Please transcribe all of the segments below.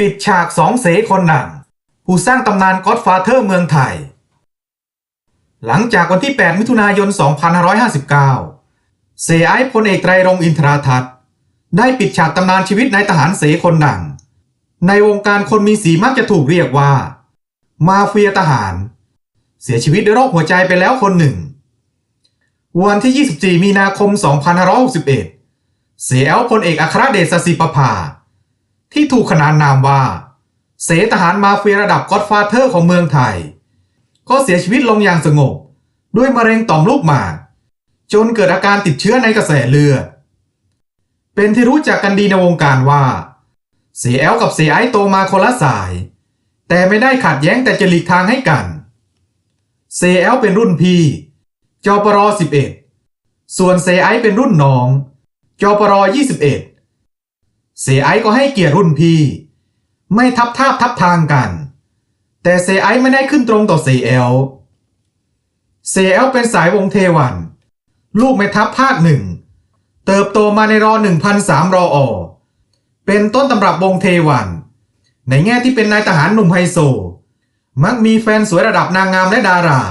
ปิดฉากสองเสคนหนัง ผู้สร้างตำนานก็ d ฟาเธอร์เมืองไทย หลังจากวันที่ 8 มิถุนายน 2559 เสไอพลเอกไตรรงอินทราทัศน์ได้ปิดฉากตำนานชีวิตนายทหารเสคนหนัง ในวงการคนมีสีมักจะถูกเรียกว่า มาเฟียทหาร เสียชีวิตด้วยโรคหัวใจไปแล้วคนหนึ่ง วันที่ 24 มีนาคม 2561 เสแอลพลเอกอัครเดชสศิปภา ที่ถูกขนานนามว่า เสทหารมาเฟียระดับก็ d ฟาเธอร์ของเมืองไทย ก็เสียชีวิตลงอย่างสงบ ด้วยมะเร็งต่อมลูกหมากจนเกิดอาการติดเชื้อในกระแสเลือด เป็นที่รู้จักกันดีในวงการว่า เสียแอลกับเสียไอโตมาคนละสาย แต่ไม่ได้ขัดแย้งแต่จะหลีกทางให้กัน เสียแอลเป็นรุ่นพี่จอปร11 ส่วนเสียไอเป็นรุ่นน้องจอปร21 เสียไอก็ให้เกียรติรุ่นพี่ ไม่ทับทาบทับทางกัน แต่เซไอไม่ได้ขึ้นตรงต่อเซเอลเซเอลเป็นสายวงเทวัน ลูกแม่ทัพภาคหนึ่ง เติบโตมาในรอ1,003รออเป็นต้นตำรับวงเทวัน ในแง่ที่เป็นนายทหารหนุ่มไฮโซ มักมีแฟนสวยระดับนางงามและดารา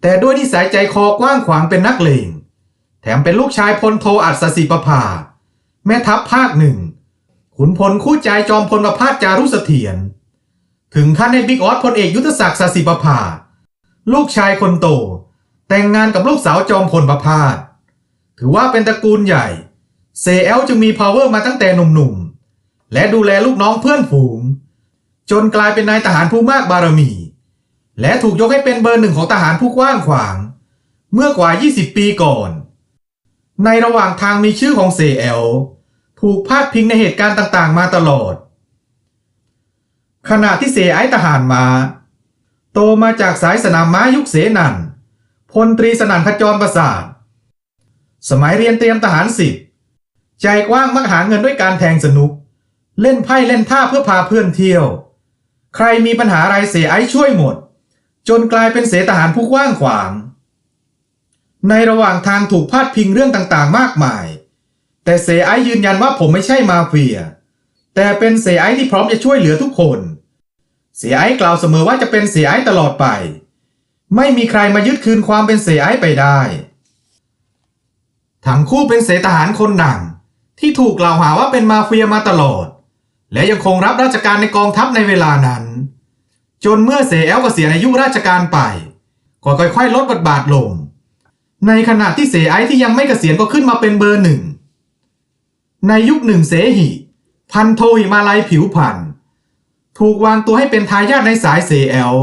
แต่ด้วยนิสัยใจคอกว้างขวางเป็นนักเลงแถมเป็นลูกชายพลโทอัศสิประภา แม่ทัพภาคหนึ่งขุนพลคู่ใจจอมพลประพาสจารุเสถียรถึงขั้นให้บิ๊กออสพลเอกยุทธศักดิ์สศิประภา ลูกชายคนโต แต่งงานกับลูกสาวจอมพลประพาสถือว่าเป็นตระกูลใหญ่ เซเอลจึงมี power มาตั้งแต่หนุ่มๆ และดูแลลูกน้องเพื่อนฝูง จนกลายเป็นนายทหารผู้มากบารมี และถูกยกให้เป็นเบอร์หนึ่งของทหารผู้กว้างขวาง เมื่อกว่า 20 ปีก่อน ในระหว่างทางมีชื่อของเซเอล ถูกพาดพิงในเหตุการณ์ต่างๆ มาตลอด ขณะที่เสไอทหารมา โตมาจากสายสนามม้ายุคเสนันพลตรีสนั่นขจรประสาท สมัยเรียนเตรียมทหารสิบใจกว้างมักหาเงินด้วยการแทงสนุก เล่นไพ่เล่นท่าเพื่อพาเพื่อนเที่ยว ใครมีปัญหาอะไรเสไอช่วยหมด จนกลายเป็นเสทหารผู้กว้างขวาง ในระหว่างทางถูกพาดพิงเรื่องต่างๆ มากมาย แต่เสไอยืนยันว่าผมไม่ใช่มาเฟีย แต่เป็นเสไอที่พร้อมจะช่วยเหลือทุกคน เสไอกล่าวเสมอว่าจะเป็นเสไอตลอดไป ไม่มีใครมายึดคืนความเป็นเสไอไปได้ทั้งคู่เป็นเสทหารคนหนังที่ถูกกล่าวหาว่าเป็นมาเฟียมาตลอด และยังคงรับราชการในกองทัพในเวลานั้น จนเมื่อเสแอลเกษียณอายุราชการไป ก็ค่อยๆ ลดบทบาทลง ในขณะที่เสไอที่ยังไม่เกษียณก็ขึ้นมาเป็นเบอร์หนึ่ง ในยุคหนึ่งเสหิ พันโทหิมาลัยผิวพัน ถูกวางตัวให้เป็นทายาทในสายเสแอล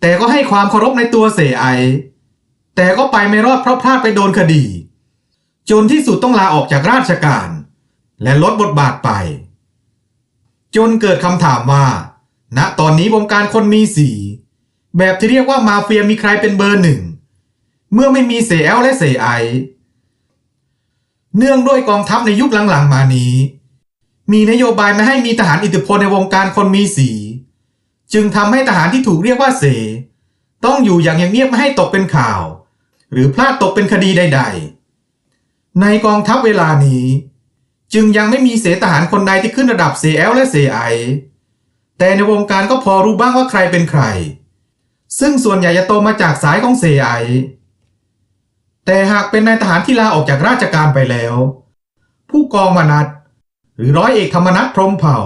แต่ก็ให้ความเคารพในตัวเสไอ แต่ก็ไปไม่รอดเพราะพลาดไปโดนคดี จนที่สุดต้องลาออกจากราชการ และลดบทบาทไป จนเกิดคำถามว่า ณตอนนี้วงการคนมีสีแบบที่เรียกว่ามาเฟียมีใครเป็นเบอร์หนึ่ง เมื่อไม่มีเสแอลและเสไอ เนื่องด้วยกองทัพในยุคหลังๆมานี้ มีนโยบายไม่ให้มีทหารอิทธิพลในวงการคนมีสี จึงทำให้ทหารที่ถูกเรียกว่าเส ต้องอยู่อย่างเงียบๆไม่ให้ตกเป็นข่าว หรือพลาดตกเป็นคดีใด ๆ ในกองทัพเวลานี้ จึงยังไม่มีเสทหารคนใดที่ขึ้นระดับเสแอลและเสไอแต่ในวงการก็พอรู้บ้างว่าใครเป็นใคร ซึ่งส่วนใหญ่จะโตมาจากสายของเสไอ แต่หากเป็นนายทหารที่ลาออกจากราชการไปแล้ว ผู้กองมนัดหรือร้อยเอกธรรมนัฐพรหมเผ่า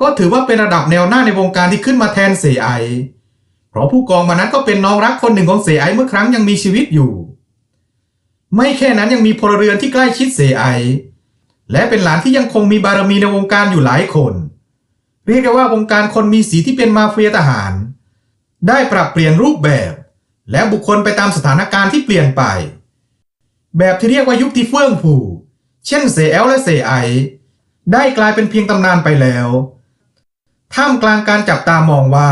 ก็ถือว่าเป็นระดับแนวหน้าในวงการที่ขึ้นมาแทนเสไอเพราะผู้กองมนัดก็เป็นน้องรักคนหนึ่งของเสไอเมื่อครั้งยังมีชีวิตอยู่ ไม่แค่นั้นยังมีพลเรือนที่ใกล้ชิดเสไอและเป็นหลานที่ยังคงมีบารมีในวงการอยู่หลายคน เรียกได้ว่าวงการคนมีสีที่เป็นมาเฟียทหาร ได้ปรับเปลี่ยนรูปแบบ และบุคคลไปตามสถานการณ์ที่เปลี่ยนไป แบบที่เรียกว่ายุคที่เฟื่องฟูเช่นเสแอลและเสไอได้กลายเป็นเพียงตำนานไปแล้วท่ามกลางการจับตามองว่า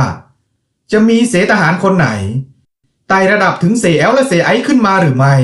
จะมีเสทหารคนไหนไต่ระดับถึงเสแอลและเสไอขึ้นมาหรือไม่